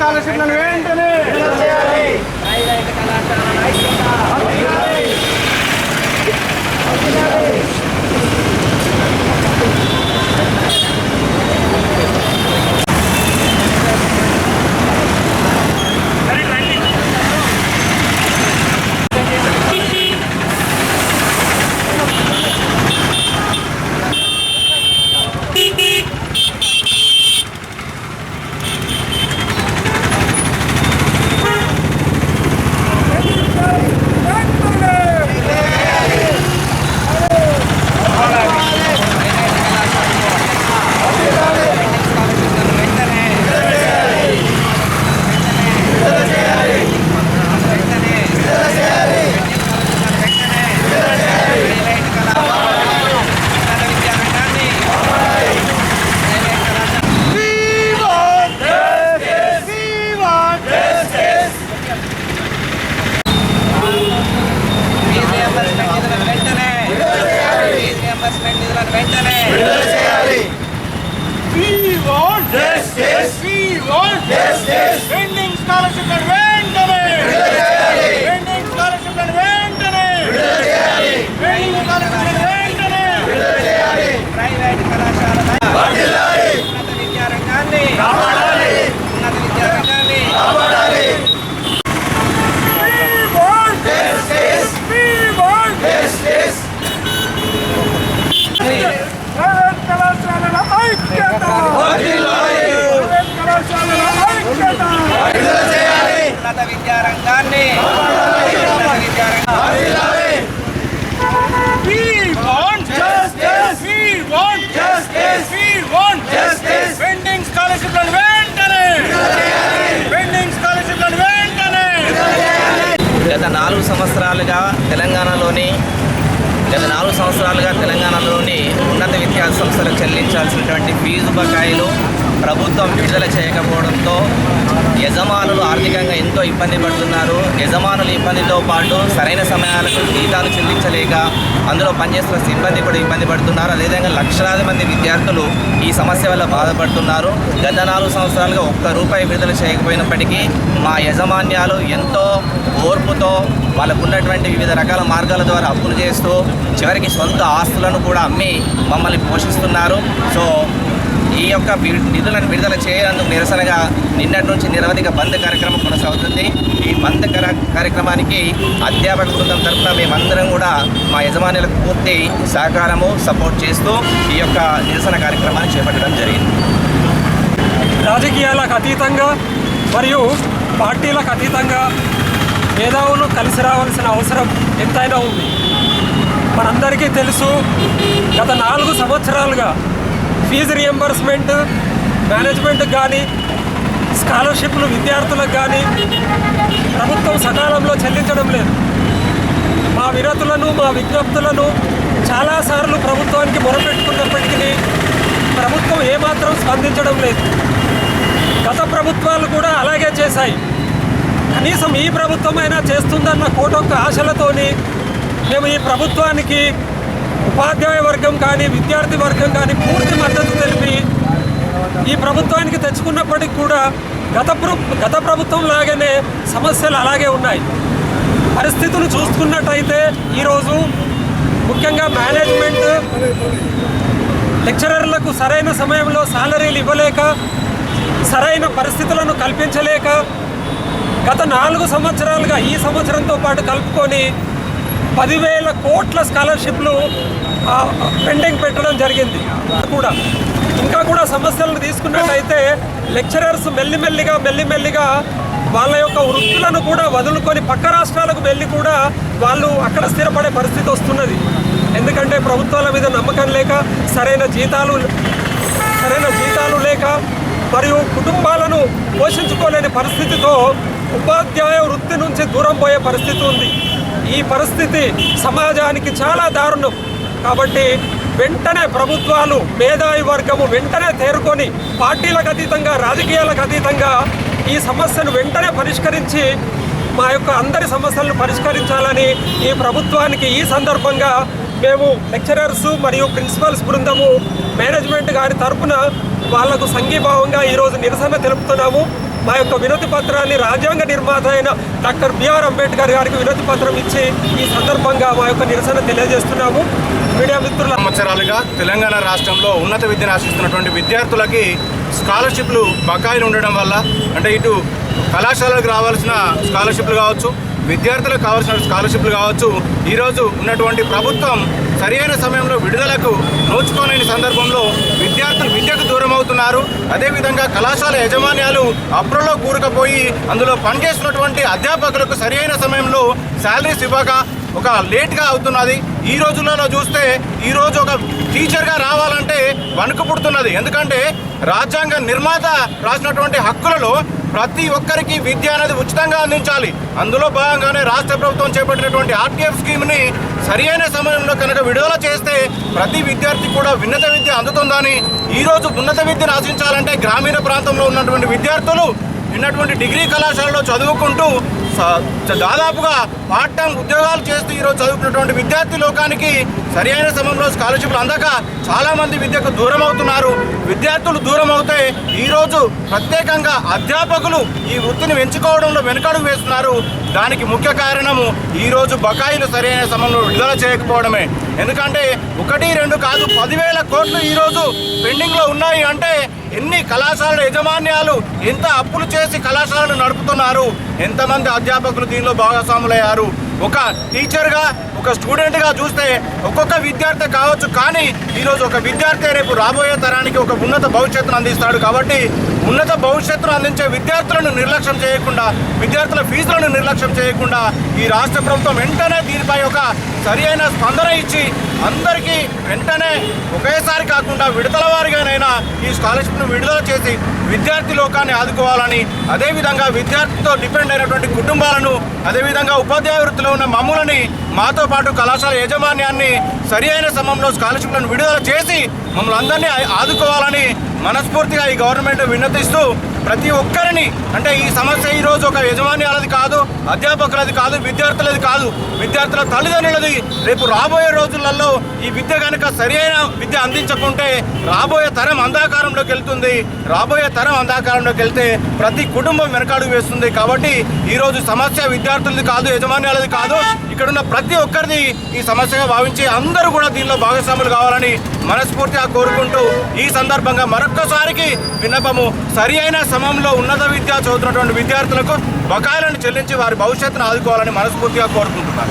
స్కాలర్షిప్లను వెంటనే రియంబర్స్మెంట్ నిధులను వెంటనే We want justice. We want justice. Pending స్కాలర్షిప్లను వెంటనే Want justice. Pending స్కాలర్షిప్లను వెంటనే పెండింగ్ స్కాలర్షిప్లను వెంటనే గత నాలుగు సంవత్సరాలుగా తెలంగాణలోని గత నాలుగు సంవత్సరాలుగా సంస్థలకు చెల్లించాల్సినటువంటి ఫీజు బకాయిలు ప్రభుత్వం విడుదల చేయకపోవడంతో యజమానులు ఆర్థికంగా ఎంతో ఇబ్బంది పడుతున్నారు. యజమానుల ఇబ్బందితో పాటు సరైన సమయాలకు జీతాలు చెల్లించలేక అందులో పనిచేస్తున్న సిబ్బంది కూడా ఇబ్బంది పడుతున్నారు. అదేవిధంగా లక్షలాది మంది విద్యార్థులు ఈ సమస్య వల్ల బాధపడుతున్నారు. గత నాలుగు సంవత్సరాలుగా ఒక్క రూపాయి విడుదల చేయకపోయినప్పటికీ మా యజమాన్యాలు ఎంతో ఓర్పుతో వాళ్ళకు ఉన్నటువంటి వివిధ రకాల మార్గాల ద్వారా అప్పులు చేస్తూ చివరికి సొంత ఆస్తులను కూడా అమ్మి మమ్మల్ని పోషిస్తున్నారు. సో ఈ యొక్క నిధులను విడుదల చేయనందుకు నిరసనగా నిన్నటి నుంచి నిరవధిక బంద్ కార్యక్రమం కొనసాగుతుంది. ఈ బంద్ కార్యక్రమానికి అధ్యాపక బృందం తరఫున మేమందరం కూడా మా యజమానులకు పూర్తి సహకారము సపోర్ట్ చేస్తూ ఈ యొక్క నిరసన కార్యక్రమాన్ని చేపట్టడం జరిగింది. రాజకీయాలకు అతీతంగా మరియు పార్టీలకు అతీతంగా మేధావులు కలిసి రావాల్సిన అవసరం ఎంతైనా ఉంది. మనందరికీ తెలుసు గత నాలుగు సంవత్సరాలుగా ఫీజు రియంబర్స్మెంట్ మేనేజ్మెంట్ కానీ స్కాలర్షిప్లు విద్యార్థులకు కానీ ప్రభుత్వం సకాలంలో చెల్లించడం లేదు. మా విరతులను మా విజ్ఞప్తులను చాలాసార్లు ప్రభుత్వానికి మొరపెట్టుకున్నప్పటికీ ప్రభుత్వం ఏమాత్రం స్పందించడం లేదు. గత ప్రభుత్వాలు కూడా అలాగే చేశాయి. కనీసం ఈ ప్రభుత్వమైనా చేస్తుందన్న కోటొక్క ఆశలతోని మేము ఈ ప్రభుత్వానికి ఉపాధ్యాయ వర్గం కానీ విద్యార్థి వర్గం కానీ పూర్తి మద్దతు తెలిపి ఈ ప్రభుత్వానికి తెచ్చుకున్నప్పటికి కూడా గత ప్ర గత ప్రభుత్వం లాగానే సమస్యలు అలాగే ఉన్నాయి. పరిస్థితులు చూసుకున్నట్టయితే ఈరోజు ముఖ్యంగా మేనేజ్మెంట్ లెక్చరర్లకు సరైన సమయంలో సాలరీలు ఇవ్వలేక సరైన పరిస్థితులను కల్పించలేక గత నాలుగు సంవత్సరాలుగా ఈ సంవత్సరంతో పాటు కలుపుకొని పదివేల కోట్ల స్కాలర్షిప్లు పెండింగ్ పెట్టడం జరిగింది. కూడా. ఇంకా కూడా సమస్యలను తీసుకున్నట్టయితే లెక్చరర్స్ మెల్లిమెల్లిగా మెల్లిమెల్లిగా వాళ్ళ యొక్క వృత్తులను కూడా వదులుకొని పక్క రాష్ట్రాలకు వెళ్ళి కూడా వాళ్ళు అక్కడ స్థిరపడే పరిస్థితి వస్తున్నది. ఎందుకంటే ప్రభుత్వాల మీద నమ్మకం లేక సరైన జీతాలు సరైన జీతాలు లేక మరియు కుటుంబాలను పోషించుకోలేని పరిస్థితితో ఉపాధ్యాయ వృత్తి నుంచి దూరం పోయే పరిస్థితి ఉంది. ఈ పరిస్థితి సమాజానికి చాలా దారుణం. కాబట్టి వెంటనే ప్రభుత్వాలు మేధావి వర్గము వెంటనే తేరుకొని పార్టీలకు అతీతంగా రాజకీయాలకు అతీతంగా ఈ సమస్యను వెంటనే పరిష్కరించి మా యొక్క అందరి సమస్యలను పరిష్కరించాలని ఈ ప్రభుత్వానికి ఈ సందర్భంగా మేము లెక్చరర్స్ మరియు ప్రిన్సిపల్స్ బృందము మేనేజ్మెంట్ గారి తరపున వాళ్ళకు సంఘీభావంగా ఈరోజు నిరసన తెలుపుతున్నాము. మా యొక్క వినతి పత్రాన్ని రాజ్యాంగ నిర్మాత అయిన డాక్టర్ బిఆర్ అంబేద్కర్ గారికి వినతి పత్రం ఇచ్చి ఈ సందర్భంగా మా యొక్క నిరసన తెలియజేస్తున్నాము. మీడియా మిత్రుల సంవత్సరాలుగా తెలంగాణ రాష్ట్రంలో ఉన్నత విద్యను ఆశిస్తున్నటువంటి విద్యార్థులకి స్కాలర్షిప్లు బకాయిలు ఉండడం వల్ల అంటే ఇటు కళాశాలకు రావాల్సిన స్కాలర్షిప్లు కావచ్చు విద్యార్థులకు కావాల్సిన స్కాలర్షిప్లు కావచ్చు ఈరోజు ఉన్నటువంటి ప్రభుత్వం సరైన సమయంలో విడుదలకు నోచుకోలేని సందర్భంలో విద్యార్థులు విద్యకు దూరం అవుతున్నారు అదేవిధంగా కళాశాల యాజమాన్యాలు అప్రోలో కూరుకుపోయి అందులో పనిచేస్తున్నటువంటి అధ్యాపకులకు సరైన సమయంలో శాలరీస్ ఇవ్వక ఒక లేట్గా అవుతున్నది. ఈ రోజులలో చూస్తే ఈరోజు ఒక టీచర్గా రావాలంటే వణుకు పుడుతున్నది. ఎందుకంటే రాజ్యాంగ నిర్మాత రాసినటువంటి హక్కులలో ప్రతి ఒక్కరికి విద్య అనేది ఉచితంగా అందించాలి. అందులో భాగంగానే రాష్ట్ర ప్రభుత్వం చేపట్టినటువంటి ఆర్టీఎఫ్ స్కీమ్ని సరియైన సమయంలో కనుక విడుదల చేస్తే ప్రతి విద్యార్థి కూడా ఉన్నత విద్య అందుతుందని ఈరోజు ఉన్నత విద్యను ఆశించాలంటే గ్రామీణ ప్రాంతంలో ఉన్నటువంటి విద్యార్థులు ఉన్నటువంటి డిగ్రీ కళాశాలలో చదువుకుంటూ దాదాపుగా పార్ట్ టైం ఉద్యోగాలు చేస్తూ ఈరోజు చదువుకున్నటువంటి విద్యార్థి లోకానికి సరి అయిన సమయంలో స్కాలర్షిప్లు అందక చాలామంది విద్యకు దూరం అవుతున్నారు విద్యార్థులు దూరం అవుతే ఈరోజు ప్రత్యేకంగా అధ్యాపకులు ఈ వృత్తిని ఎంచుకోవడంలో వెనుకడుగు వేస్తున్నారు. దానికి ముఖ్య కారణము ఈరోజు బకాయిలు సరైన సమయంలో విడుదల చేయకపోవడమే. ఎందుకంటే ఒకటి రెండు కాదు పదివేల కోట్లు ఈరోజు పెండింగ్లో ఉన్నాయి అంటే ఎన్ని కళాశాలల యజమాన్యాలు ఎంత అప్పులు చేసి కళాశాలను నడుపుతున్నారు? ఎంతమంది అధ్యాపకులు దీనిలో భాగస్వాములయ్యారు? ఒక టీచర్గా ఒక స్టూడెంట్గా చూస్తే ఒక్కొక్క విద్యార్థి కావచ్చు కానీ ఈరోజు ఒక విద్యార్థి రేపు రాబోయే తరానికి ఒక ఉన్నత భవిష్యత్తును అందిస్తాడు కాబట్టి ఉన్నత భవిష్యత్తును అందించే విద్యార్థులను నిర్లక్ష్యం చేయకుండా విద్యార్థుల ఫీజులను నిర్లక్ష్యం చేయకుండా ఈ రాష్ట్ర ప్రభుత్వం వెంటనే దీనిపై ఒక సరి అయిన స్పందన ఇచ్చి అందరికీ వెంటనే ఒకేసారి కాకుండా విడతల వారిగానైనా ఈ స్కాలర్షిప్ను విడుదల చేసి విద్యార్థి లోకాన్ని ఆదుకోవాలని అదేవిధంగా విద్యార్థితో డిపెండ్ అయినటువంటి కుటుంబాలను అదేవిధంగా ఉపాధ్యాయ వృత్తిలో ఉన్న మమ్ములని మాతో పాటు కళాశాల యాజమాన్యాన్ని సరి అయిన సమయంలో స్కాలర్షిప్లను విడుదల చేసి మమ్మల్ని అందరినీ ఆదుకోవాలని మనస్ఫూర్తిగా ఈ గవర్నమెంట్ విన్నతిస్తూ ప్రతి ఒక్కరిని అంటే ఈ సమస్య ఈరోజు ఒక యజమాన్యాలది కాదు అధ్యాపకులది కాదు విద్యార్థులది కాదు విద్యార్థుల తల్లిదండ్రులది. రేపు రాబోయే రోజులలో ఈ విద్య కనుక సరైన విద్య అందించకుంటే రాబోయే తరం అంధాకారంలోకి వెళ్తుంది. రాబోయే తరం అంధాకారంలోకి వెళ్తే ప్రతి కుటుంబం వెనకాడుగు వేస్తుంది. కాబట్టి ఈరోజు సమస్య విద్యార్థులది కాదు యజమాన్యాలది కాదు. ఇక్కడున్న ప్రతి ఒక్కరిది ఈ సమస్యగా భావించి అందరూ కూడా దీనిలో భాగస్వాములు కావాలని మనస్ఫూర్తిగా కోరుకుంటూ ఈ సందర్భంగా మరొక్కసారికి విన్నపము. సరి అయిన సమయంలో ఉన్నత విద్య చదువుతున్నటువంటి విద్యార్థులకు బకాయిలను చెల్లించి వారి భవిష్యత్తును ఆదుకోవాలని మనస్ఫూర్తిగా కోరుకుంటున్నాను.